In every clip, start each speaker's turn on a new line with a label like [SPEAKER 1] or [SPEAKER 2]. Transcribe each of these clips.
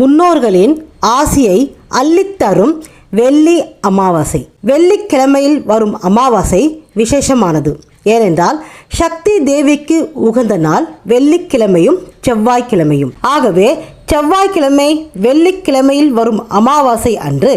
[SPEAKER 1] முன்னோர்களின் ஆசியை அள்ளித்தரும் வெள்ளி அமாவாசை. வெள்ளிக்கிழமையில் வரும் அமாவாசை விசேஷமானது. ஏனென்றால் சக்தி தேவிக்கு உகந்த நாள் வெள்ளிக்கிழமையும் செவ்வாய்க்கிழமையும். ஆகவே செவ்வாய்க்கிழமை வெள்ளிக்கிழமையில் வரும் அமாவாசை அன்று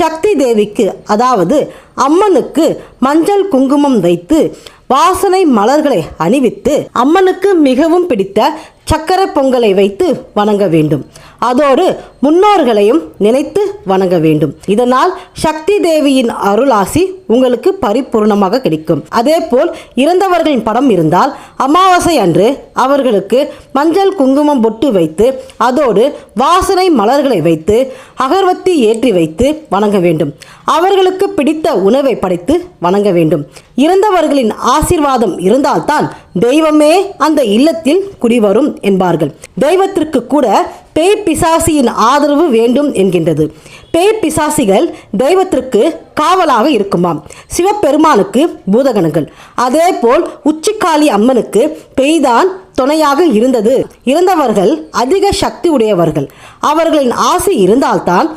[SPEAKER 1] சக்தி தேவிக்கு அதாவது அம்மனுக்கு மஞ்சள் குங்குமம் வைத்து வாசனை மலர்களை அணிவித்து அம்மனுக்கு மிகவும் பிடித்த சக்கர பொங்கலை வைத்து வணங்க வேண்டும். அதோடு முன்னோர்களையும் நினைத்து வணங்க வேண்டும். இதனால் சக்தி தேவியின் அருளாசி உங்களுக்கு பரிபூர்ணமாக கிடைக்கும். அதே போல் இறந்தவர்களின் படம் இருந்தால் அமாவாசை அன்று அவர்களுக்கு மஞ்சள் குங்குமம் பொட்டு வைத்து அதோடு வாசனை மலர்களை வைத்து அகர்வத்தி ஏற்றி வைத்து வணங்க வேண்டும். அவர்களுக்கு பிடித்த உணவை படைத்து வணங்க வேண்டும். இறந்தவர்களின் ஆசீர்வாதம் இருந்தால்தான் தெய்வமே அந்த இல்லத்தில் குடிவரும் என்பார்கள். தெய்வத்திற்கு கூட பேய் பிசாசியின் ஆதரவு வேண்டும் என்கின்றது. பேய் பிசாசிகள் தெய்வத்திற்கு காவலாக இருக்குமாம். சிவபெருமானுக்கு பூதகணங்கள். அதேபோல் உச்சிக்காளி அம்மனுக்கு பெய்தான் துணையாக இருந்தது. இறந்தவர்கள் அதிக சக்தி உடையவர்கள். அவர்களின் ஆசை இருந்தால்தான்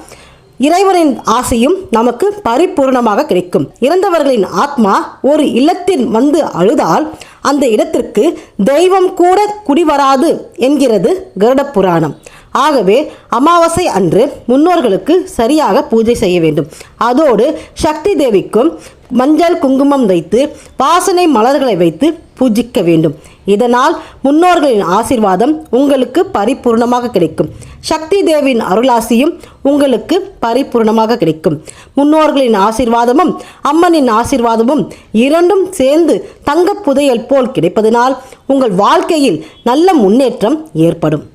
[SPEAKER 1] இறைவனின் ஆசையும் நமக்கு பரிபூர்ணமாக கிடைக்கும். இறந்தவர்களின் ஆத்மா ஒரு இல்லத்தில் வந்து அழுதால் அந்த இடத்திற்கு தெய்வம் கூட குடிவராது என்கிறது கருட புராணம் ஆகவே அமாவாசை அன்று முன்னோர்களுக்கு சரியாக பூஜை செய்ய வேண்டும். அதோடு சக்தி தேவிக்கும் மஞ்சள் குங்குமம் வைத்து வாசனை மலர்களை வைத்து பூஜிக்க வேண்டும். இதனால் முன்னோர்களின் ஆசிர்வாதம் உங்களுக்கு பரிபூர்ணமாக கிடைக்கும். சக்தி தேவியின் அருளாசியும் உங்களுக்கு பரிபூர்ணமாக கிடைக்கும். முன்னோர்களின் ஆசீர்வாதமும் அம்மனின் ஆசீர்வாதமும் இரண்டும் சேர்ந்து தங்கப் புதையல் போல் கிடைப்பதனால் உங்கள் வாழ்க்கையில் நல்ல முன்னேற்றம் ஏற்படும்.